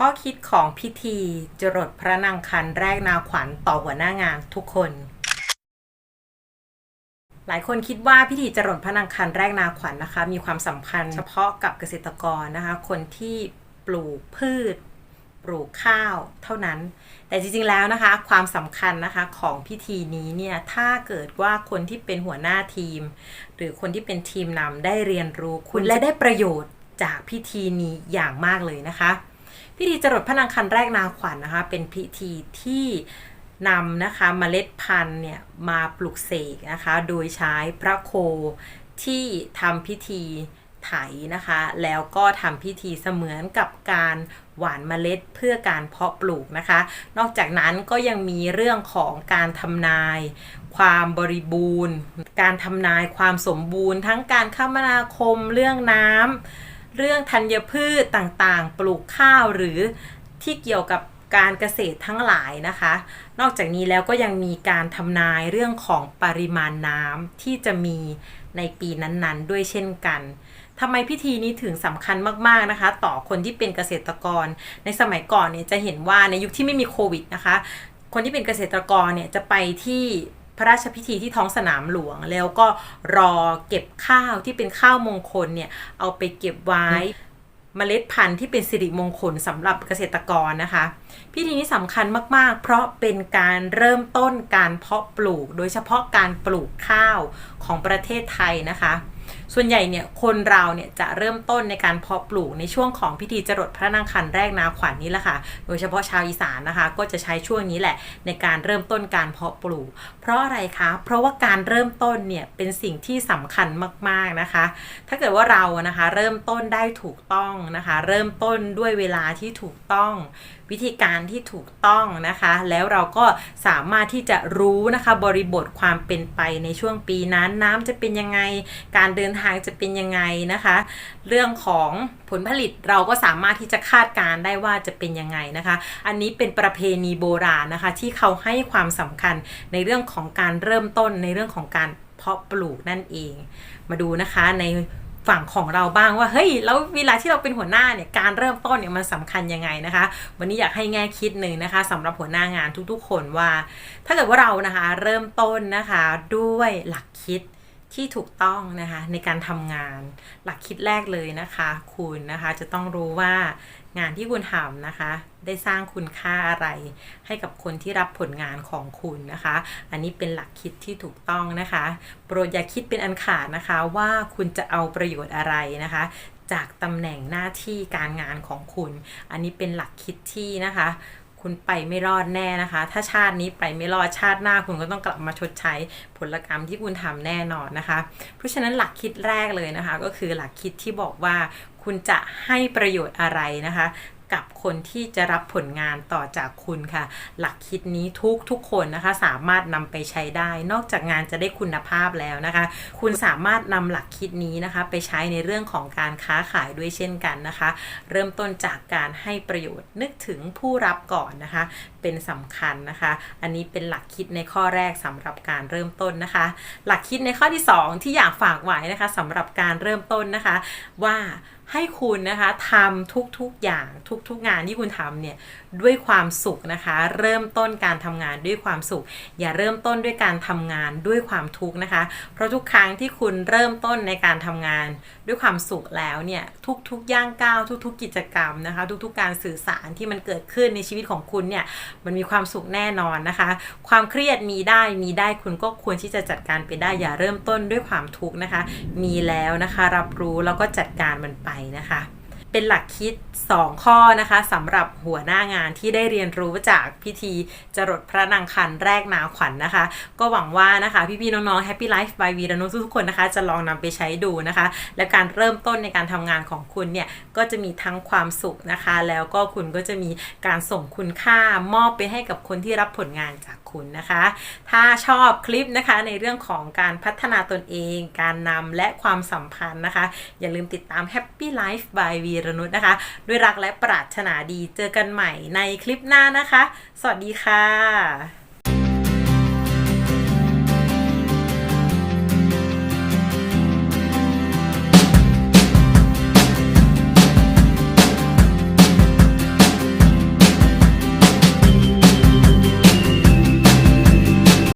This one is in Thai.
ข้อคิดของพิธีจรดพระนางคันแรกนาขวัญต่อหัวหน้างานทุกคน หลายคนคิดว่าพิธีจรดพระนางคันแรกนาขวัญนะคะ มีความสำคัญเฉพาะกับเกษตรกรนะคะ คนที่ปลูกพืช ปลูกข้าวเท่านั้น แต่จริงๆแล้วนะคะ ความสำคัญนะคะของพิธีนี้เนี่ยถ้าเกิดว่าคนที่เป็นหัวหน้าทีม หรือคนที่เป็นทีมนำได้เรียนรู้คุณและได้ประโยชน์จากพิธีนี้อย่างมากเลยนะคะ พิธีจรดพระนางคันแรกนาขวัญนนะคะ เป็นพิธีที่นำนะคะเมล็ดพันธุ์เนี่ยมาปลูกเสกนะคะ โดยใช้พระโคที่ทำพิธีไถนะคะ แล้วก็ทำพิธีเสมือนกับการหว่านเมล็ดเพื่อการเพาะปลูกนะคะ นอกจากนั้นก็ยังมีเรื่องของการทำนาย ความบริบูรณ์ การทำนายความสมบูรณ์ ทั้งการคมนาคมเรื่องน้ำ เรื่องธัญพืชต่างๆ ปลูกข้าวหรือที่เกี่ยวกับการเกษตรทั้งหลายนะคะ นอกจากนี้แล้วก็ยังมีการทำนายเรื่องของปริมาณน้ำที่จะมีในปีนั้นๆ ด้วยเช่นกันทำไมพิธีนี้ถึงสำคัญมากๆนะคะ ต่อคนที่เป็นเกษตรกร ในสมัยก่อนเนี่ยจะเห็นว่าในยุคที่ไม่มีโควิดนะคะ คนที่เป็นเกษตรกรเนี่ยจะไปที่ พระราชพิธีที่ท้องสนามหลวง แล้วก็รอเก็บข้าวที่เป็นข้าวมงคลเนี่ยเอาไปเก็บไว้เมล็ดพันธุ์ที่เป็นสิริมงคลสำหรับเกษตรกรนะคะ พิธีนี้สำคัญมาก ๆ เพราะเป็นการเริ่มต้นการเพาะปลูก โดยเฉพาะการปลูกข้าวของประเทศไทยนะคะ ส่วนใหญ่เนี่ยคนเราเนี่ยจะเริ่มต้นในการเพาะปลูกในช่วงของพิธีจรดพระนางคันแรกนาขวัญนนี้แหละค่ะ โดยเฉพาะชาวอีสานนะคะ ก็จะใช้ช่วงนี้แหละในการเริ่มต้นการเพาะปลูก เพราะอะไรคะ เพราะว่าการเริ่มต้นเนี่ยเป็นสิ่งที่สำคัญมากๆนะคะ ถ้าเกิดว่าเรานะคะเริ่มต้นได้ถูกต้องนะคะ เริ่มต้นด้วยเวลาที่ถูกต้องวิธีการที่ถูกต้องนะคะ แล้วเราก็สามารถที่จะรู้นะคะบริบทความเป็นไปในช่วงปีนั้นน้ำจะเป็นยังไงการเดินทางจะเป็นยังไงนะคะ เรื่องของผลผลิตเราก็สามารถที่จะคาดการได้ว่าจะเป็นยังไงนะคะ อันนี้เป็นประเพณีโบราณนะคะ ที่เขาให้ความสำคัญในเรื่องของการเริ่มต้นในเรื่องของการเพาะปลูกนั่นเอง มาดูนะคะในฝั่งของเราบ้างว่าเฮ้ยแล้วเวลาที่เราเป็นหัวหน้าเนี่ยการเริ่มต้นเนี่ยมันสำคัญยังไงนะคะ วันนี้อยากให้แง่คิดหนึ่งนะคะสำหรับหัวหน้างานทุกๆ คนว่า ถ้าเกิดว่าเรานะคะเริ่มต้นนะคะด้วยหลักคิด ที่ถูกต้องนะคะในการทำงานหลักคิดแรกเลยนะคะ คุณนะคะจะต้องรู้ว่างานที่คุณทำนะคะ ได้สร้างคุณค่าอะไรให้กับคนที่รับผลงานของคุณนะคะ อันนี้เป็นหลักคิดที่ถูกต้องนะคะ โปรดอย่าคิดเป็นอันขาดนะคะว่าคุณจะเอาประโยชน์อะไรนะคะ จากตำแหน่งหน้าที่การงานของคุณ อันนี้เป็นหลักคิดที่นะคะ คุณไปไม่รอดแน่นะคะ ถ้าชาตินี้ไปไม่รอดชาติหน้าคุณก็ต้องกลับมาชดใช้ผลกรรมที่คุณทำแน่นอนนะคะ เพราะฉะนั้นหลักคิดแรกเลยนะคะ ก็คือหลักคิดที่บอกว่าคุณจะให้ประโยชน์อะไรนะคะ กับคนที่จะรับผลงานต่อจากคุณค่ะ หลักคิดนี้ทุกทุกคนนะคะ สามารถนำไปใช้ได้ นอกจากงานจะได้คุณภาพแล้วนะคะ คุณสามารถนำหลักคิดนี้นะคะ ไปใช้ในเรื่องของการค้าขายด้วยเช่นกันนะคะ เริ่มต้นจากการให้ประโยชน์นึกถึงผู้รับก่อนนะคะ เป็นสำคัญนะคะ อันนี้เป็นหลักคิดในข้อแรกสำหรับการเริ่มต้นนะคะ หลักคิดในข้อที่ 2 ที่อยากฝากไว้นะคะสำหรับการเริ่มต้นนะคะ ว่าให้คุณนะคะทำทุกๆอย่างทุกๆงานที่คุณทำเนี่ยด้วยความสุขนะคะ เริ่มต้นการทำงานด้วยความสุข อย่าเริ่มต้นด้วยการทำงานด้วยความทุกข์นะคะ เพราะทุกครั้งที่คุณเริ่มต้นในการทำงานด้วยความสุขแล้วเนี่ยทุกๆย่างก้าวทุก ๆ กิจกรรมนะคะ ทุกๆการสื่อสารที่มันเกิดขึ้นในชีวิตของคุณเนี่ยมันมีความสุขแน่นอนนะคะ ความเครียดมีได้มีได้คุณก็ควรที่จะจัดการไปได้อย่าเริ่มต้นด้วยความทุกข์นะคะ มีแล้วนะคะ รับรู้แล้วก็จัดการมันไปนะคะ เป็นหลักคิด 2 ข้อนะคะสำหรับหัวหน้างานที่ได้เรียนรู้จากพิธีจรดพระนางคันแรกนาขวัญนนะคะ ก็หวังว่านะคะ พี่ๆน้องๆ Happy Life by วีรนุทุกคนนะคะ จะลองนำไปใช้ดูนะคะ และการเริ่มต้นในการทำงานของคุณเนี่ย ก็จะมีทั้งความสุขนะคะ แล้วก็คุณก็จะมีการส่งคุณค่ามอบไปให้กับคนที่รับผลงานจาก คุณนะคะ ถ้าชอบคลิปนะคะในเรื่องของการพัฒนาตนเอง การนำและความสัมพันธ์นะคะ อย่าลืมติดตาม Happy Life by วีรนุชนะคะ ด้วยรักและปรารถนาดีเจอกันใหม่ในคลิปหน้านะคะ สวัสดีค่ะ